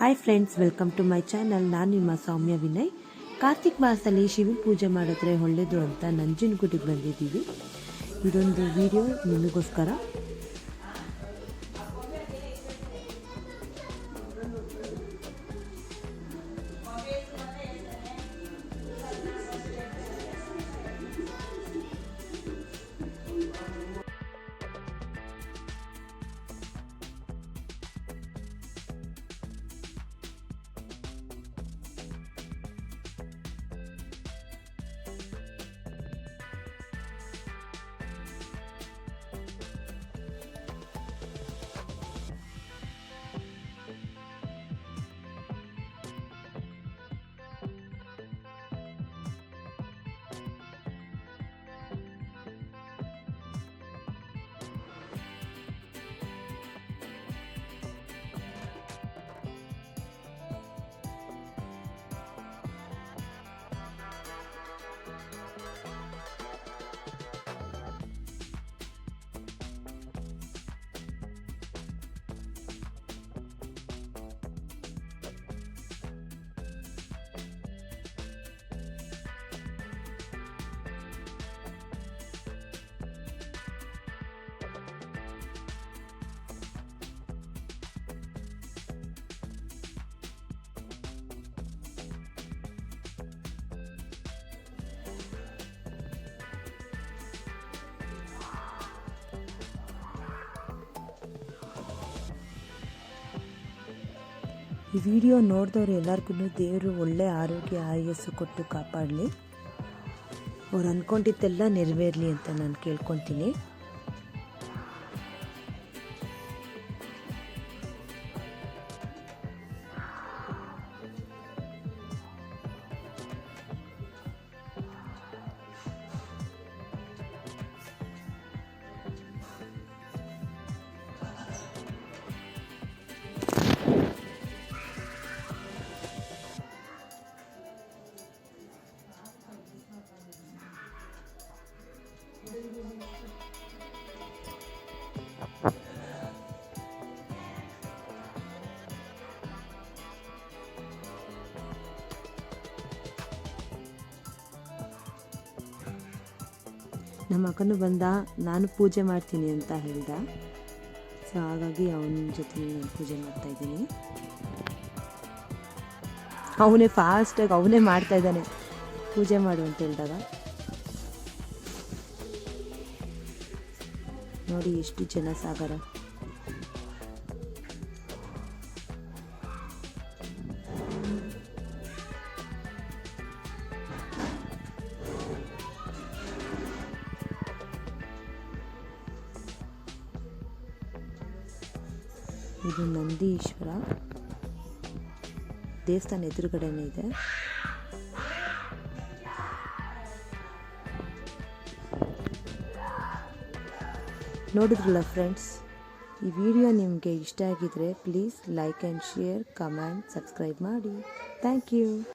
Hi friends welcome to my channel ನಾನು ನಿಮ್ಮ ಸೌಮ್ಯ ವಿನಯ್. ಕಾರ್ತಿಕ್ ಮಾಸದಲ್ಲಿ ಶಿವ ಪೂಜೆ ಮಾಡಿದ್ರೆ ಒಳ್ಳೆಯದು ಅಂತ ನಂಜನಗೂಡಿಗೆ ಬಂದಿದ್ದೀವಿ. ಇದೊಂದು ವಿಡಿಯೋ ನಿಮಗೋಸ್ಕರ. ಈ ವಿಡಿಯೋ ನೋಡಿದವ್ರು ಎಲ್ಲರಿಗೂ ದೇವರು ಒಳ್ಳೆ ಆರೋಗ್ಯ, ಆಯಸ್ಸು ಕೊಟ್ಟು ಕಾಪಾಡಲಿ. ಅವ್ರು ಅಂದ್ಕೊಂಡಿದ್ದೆಲ್ಲ ನೆರವೇರಲಿ ಅಂತ ನಾನು ಕೇಳ್ಕೊತೀನಿ. ನಮ್ಮ ಅಕ್ಕನು ಬಂದ, ನಾನು ಪೂಜೆ ಮಾಡ್ತೀನಿ ಅಂತ ಹೇಳ್ದ. ಸೊ ಹಾಗಾಗಿ ಅವನ ಜೊತೆ ನಾನು ಪೂಜೆ ಮಾಡ್ತಾ ಇದ್ದೀನಿ. ಅವನೇ ಫಾಸ್ಟಾಗಿ ಅವನೇ ಮಾಡ್ತಾ ಇದ್ದಾನೆ. ಪೂಜೆ ಮಾಡು ಅಂತ ಹೇಳಿದಾಗ. ನೋಡಿ ಎಷ್ಟು ಜನ ಸಾಗರ. ಇದು ನಂದೀಶ್ವರ. ದೇವಸ್ಥಾನ ಎದುರುಗಡೆನೇ ಇದೆ. ನೋಡಿದ್ರಲ್ಲ ಫ್ರೆಂಡ್ಸ್ ಈ ವಿಡಿಯೋ ನಿಮಗೆ ಇಷ್ಟ ಆಗಿದ್ರೆ please like and share comment subscribe ಮಾಡಿ. Thank you